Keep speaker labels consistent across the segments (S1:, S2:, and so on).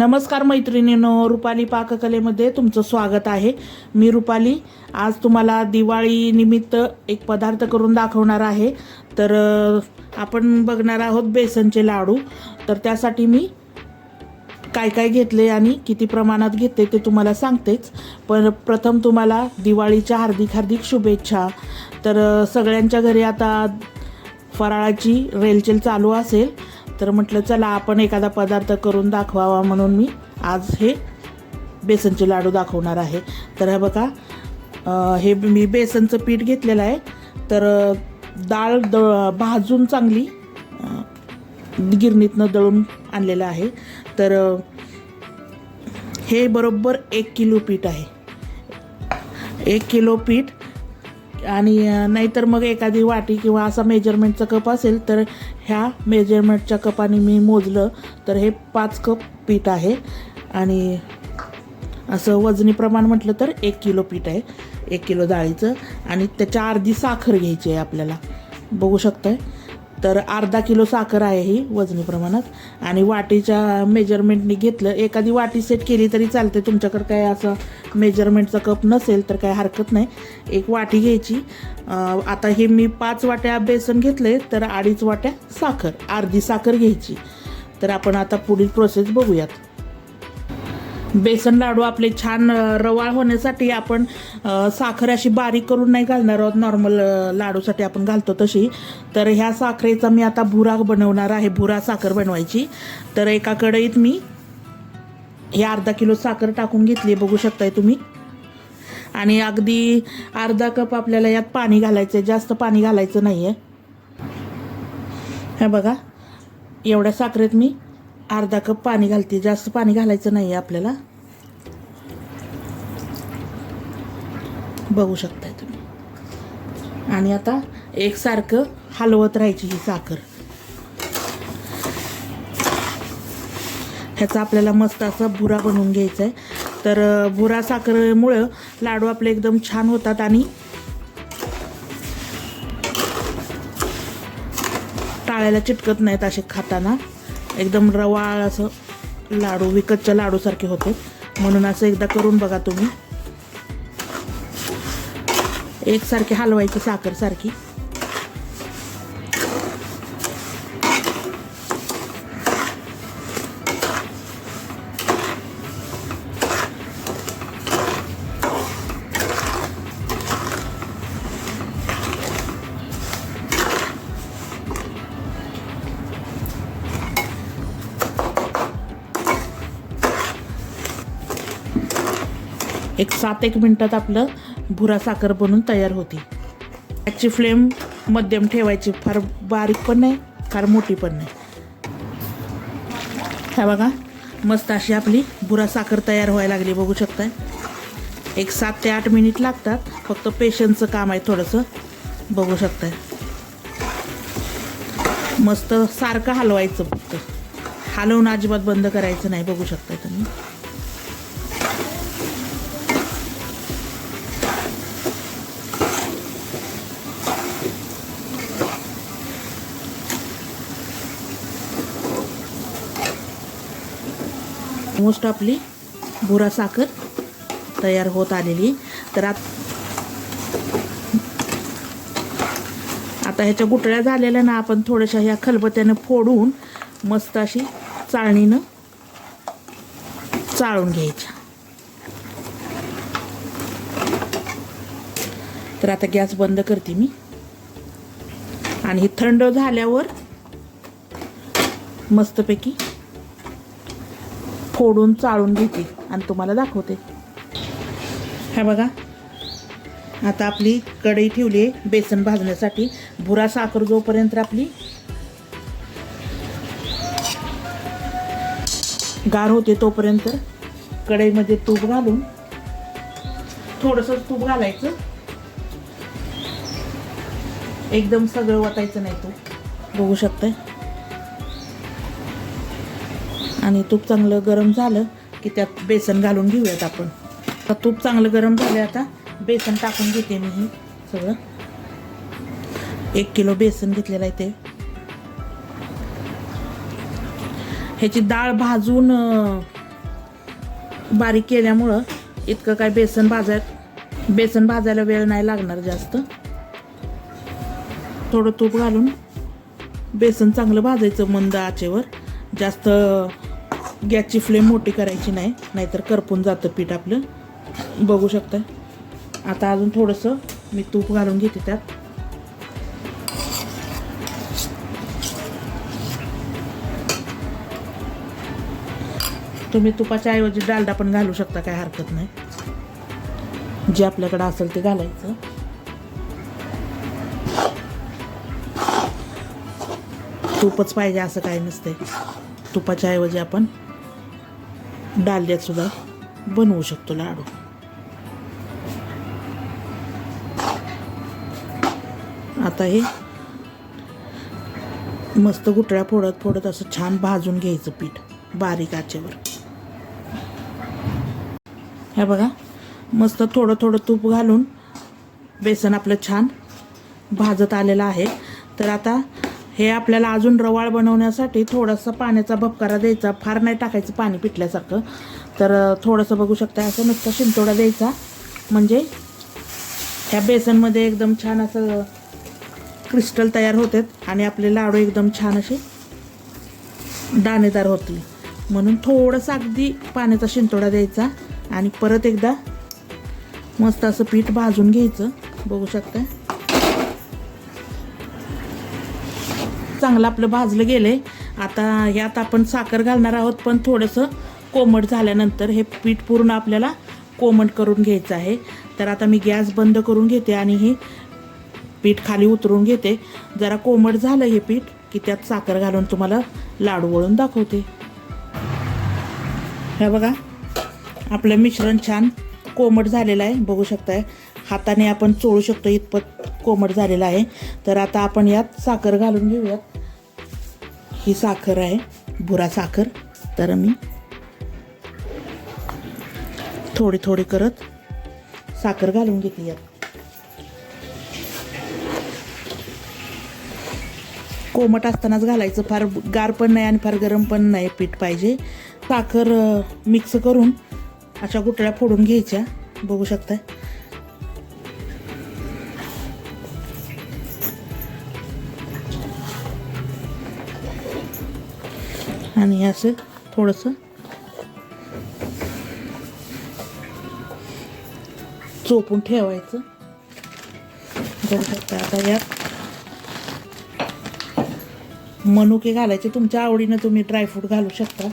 S1: नमस्कार मैत्रिणींनो रुपाली पाककलेमध्ये तुमचं स्वागत आहे. मी रुपाली. आज तुम्हाला दिवाळी निमित्त एक पदार्थ करून दाखवणार आहे. तर आपण बघणार आहोत बेसनचे लाडू. तर त्यासाठी मी काय काय घेतले आणि किती प्रमाणात घेते ते तुम्हाला सांगतेच. पण प्रथम तुम्हाला दिवाळीच्या हार्दिक हार्दिक शुभेच्छा. तर सगळ्यांच्या घरी आता फराळाची रेलचेल चालू असेल. तर म्हटलं चला आपण एखादा पदार्थ करून दाखवावा म्हणून मी आज हे बेसनचे लाडू दाखवणार आहे. तर हे बघा हे मी बेसनचं पीठ घेतलेलं आहे. तर डाळ द भाजून चांगली गिरणीतनं दळून आणलेलं आहे. तर हे बरोबर एक किलो पीठ आहे. एक किलो पीठ आणि नाहीतर मग एखादी वाटी किंवा असा मेजरमेंटचा कप असेल तर ह्या मेजरमेंटच्या कपाने मी मोजलं तर हे पाच कप पीठ आहे. आणि असं वजनी प्रमाण म्हटलं तर एक किलो पीठ आहे एक किलो डाळीचं. आणि त्याच्या अर्धी साखर घ्यायची आहे आपल्याला. बघू शकताय? तर अर्धा किलो साखर आहे ही वजनी प्रमाणात. आणि वाटीच्या मेजरमेंटनी घेतलं एखादी वाटी सेट केली तरी चालते. तुमच्याकडे काय असं मेजरमेंटचा कप नसेल तर काय हरकत नाही. एक वाटी घ्यायची. आता हे मी पाच वाट्या बेसन घेतले तर अडीच वाट्या साखर अर्धी साखर घ्यायची. तर आपण आता पुढील प्रोसेस बघूयात. बेसन लाडू आपले छान रवाळ होण्यासाठी आपण साखर अशी बारीक करून नाही घालणार आहोत. नॉर्मल लाडूसाठी आपण घालतो तशी. तर ह्या साखरेचा मी आता भुरा बनवणार आहे. भुरा साखर बनवायची. तर एका कढईत मी हे अर्धा किलो साखर टाकून घेतली बघू शकताय तुम्ही. आणि अगदी अर्धा कप आपल्याला यात पाणी घालायचं आहे जास्त पाणी घालायचं नाही आहे हे बघा. एवढ्या साखरेत मी अर्धा कप पाणी घालते. जास्त पाणी घालायचं नाही आहे आपल्याला. बघू शकताय तुम्ही. आणि आता एकसारखं हलवत राहायची ही साखर. ह्याचा आपल्याला मस्त असा भुरा बनवून घ्यायचा आहे तर भुरा साखरेमुळं लाडू आपले एकदम छान होतात आणि टाळ्याला चिटकत नाहीत असे खाताना. एकदम रवाळ असं लाडू विकतच्या लाडूसारखे होते. म्हणून असं एकदा करून बघा तुम्ही. एकसारखी हलवायची साखरसारखी एक सात एक मिनटात आपलं भुरा साखर बनून तयार होती. त्याची फ्लेम मध्यम ठेवायची. फार बारीक पण नाही फार मोठी पण नाही. हा बघा मस्त अशी आपली भुरा साखर तयार व्हायला लागली. बघू शकताय. एक सात ते आठ मिनिट लागतात. फक्त पेशन्सचं काम आहे थोडंसं. बघू शकताय. मस्त सारखं हलवायचं फक्त. हलवून अजिबात बंद करायचं नाही. बघू शकताय तुम्ही. मोस्ट आपली भुरा साखर तयार होत आलेली तर आत आता ह्याच्या गुटळ्या झालेल्या ना आपण थोड्याशा ह्या खलबत्यानं फोडून मस्त अशी चाळणीनं चाळून घ्यायच्या. तर आता गॅस बंद करते मी. आणि हे थंड झाल्यावर मस्तपैकी फोडून चाळून घेते आणि तुम्हाला दाखवते. हा बघा. आता आपली कढई ठेवली आहे बेसन भाजण्यासाठी. भुरा साखर जोपर्यंत आपली गार होते तोपर्यंत कढईमध्ये तूप घालून थोडंसं तूप घालायचं. एकदम सगळं वाटायचं नाही तूप. बघू शकताय? आणि तूप चांगलं गरम झालं की त्यात बेसन घालून घेऊयात आपण. तूप चांगलं गरम झालं आता बेसन टाकून घेते मी हे सगळं. एक किलो बेसन घेतलेलं आहे ते. ह्याची डाळ भाजून बारीक केल्यामुळं इतकं काय बेसन भाजाय बेसन भाजायला वेळ नाही लागणार जास्त. थोडं तूप घालून बेसन चांगलं भाजायचं मंद आचेवर. जास्त गॅसची फ्लेम मोठी करायची नाही नाहीतर करपून जातं पीठ आपलं. बघू शकता आता अजून थोडंसं मी तूप घालून घेते त्यात. तुम्ही तुपाच्या ऐवजी डालडा पण घालू शकता काय हरकत नाही. जे आपल्याकडे असेल ते घालायचं. तूपच पाहिजे असं काही नसते तुपाच्या ऐवजी आपण डाल्यातसुद्धा बनवू शकतो लाडू. आता हे मस्त गुटळ्या फोडत फोडत असं छान भाजून घ्यायचं पीठ बारीक आचेवर. हे बघा मस्त थोडं थोडं तूप घालून बेसन आपलं छान भाजत आलेलं आहे. तर आता हे आपल्याला अजून रवाळ बनवण्यासाठी थोडासा पाण्याचा भपकारा द्यायचा. फार नाही टाकायचं पाणी पिटल्यासारखं तर थोडंसं बघू शकता असं नुसतं शिंतोडा द्यायचा. म्हणजे ह्या बेसनमध्ये एकदम छान असं क्रिस्टल तयार होतात आणि आपले लाडू एकदम छान असे दाणेदार होतील. म्हणून थोडंसं अगदी पाण्याचा शिंतोडा द्यायचा आणि परत एकदा मस्त असं पीठ भाजून घ्यायचं. बघू शकता चांगलं आपलं भाजलं गेले आता यात आपण साखर घालणार आहोत पण थोडंसं कोमट झाल्यानंतर हे पीठ पूर्ण आपल्याला कोमट करून घ्यायचं आहे. तर आता मी गॅस बंद करून घेते आणि हे पीठ खाली उतरून घेते. जरा कोमट झालं हे पीठ की त्यात साखर घालून तुम्हाला लाडू वळून दाखवते. हे बघा आपलं मिश्रण छान कोमट झालेलं आहे. बघू शकताय हाताने आपण चोळू शकतो इतपत कोमट झालेलं आहे. तर आता आपण यात साखर घालून घेऊयात. ही साखर आहे बुरा साखर. तर मी थोडी थोडी करत साखर घालून घेते यात. कोमट असतानाच घालायचं. फार गार पण नाही आणि फार गरम पण नाही पीठ पाहिजे. साखर मिक्स करून अशा गुटळ्या फोडून घ्यायच्या. बघू शकताय. आणि असं थोडंसं चोपून ठेवायचं. आता यात मनुके घालायचे तुमच्या आवडीनं तुम्ही ड्रायफ्रूट घालू शकता.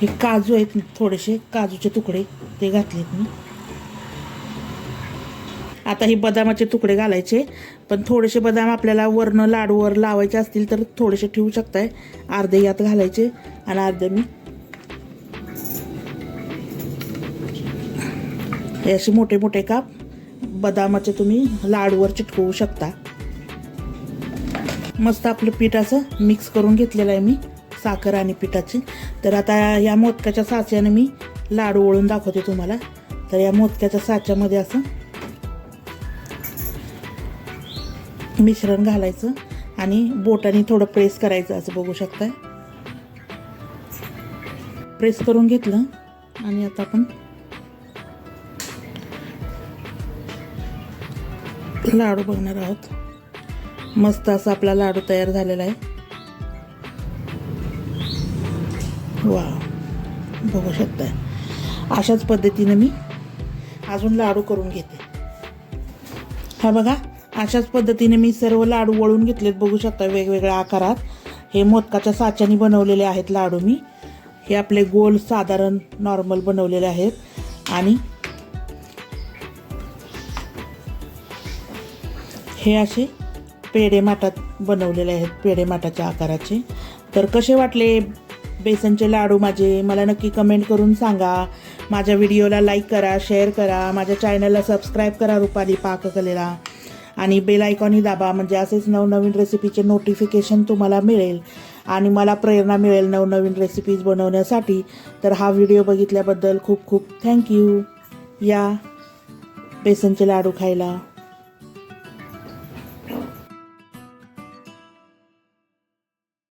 S1: हे काजू आहेत थोडेसे काजूचे तुकडे ते घातलेत मी. आता हे बदामाचे तुकडे घालायचे. पण थोडेसे बदाम आपल्याला वरनं लाडूवर लावायचे असतील तर थोडेसे ठेवू शकताय. अर्धे यात घालायचे आणि अर्धे मी हे असे मोठे मोठे काप बदामाचे तुम्ही लाडूवर चिटकवू शकता. मस्त आपलं पीठ असं मिक्स करून घेतलेलं आहे मी साखर आणि पिठाची. तर आता या मोदकाच्या साच्याने मी लाडू वळून दाखवते तुम्हाला. तर या मोदकाच्या साच्यामध्ये असं मिश्रण घालायचं आणि बोटाने थोडं प्रेस करायचं असं बघू शकताय. प्रेस करून घेतलं आणि आता आपण लाडू बघणार आहोत. मस्त असा आपला लाडू तयार झालेला आहे. वा बघू शकताय. अशाच पद्धतीनं मी अजून लाडू करून घेते. हा बघा अशाच पद्धतीने मी सर्व लाडू वळून घेतलेत. बघू शकता वेगवेगळ्या आकारात. हे मोदकाच्या साच्याने बनवलेले आहेत लाडू मी. हे आपले गोल साधारण नॉर्मल बनवलेले आहेत. आणि हे असे पेढे माठात बनवलेले आहेत पेढे माठाच्या आकाराचे. तर कसे वाटले बेसनचे लाडू माझे? मला नक्की कमेंट करून सांगा. माझ्या व्हिडिओला लाईक करा शेअर करा. माझ्या चॅनलला सबस्क्राईब करा रुपाली पाककलेला. आणि बेल आयकॉनही दाबा म्हणजे असेच नवनवीन रेसिपीचे नोटिफिकेशन तुम्हाला मिळेल. आणि मला प्रेरणा मिळेल नवनवीन रेसिपीज बनवण्यासाठी. तर हा व्हिडिओ बघितल्याबद्दल खूप खूप थँक्यू या बेसनचे लाडू खायला.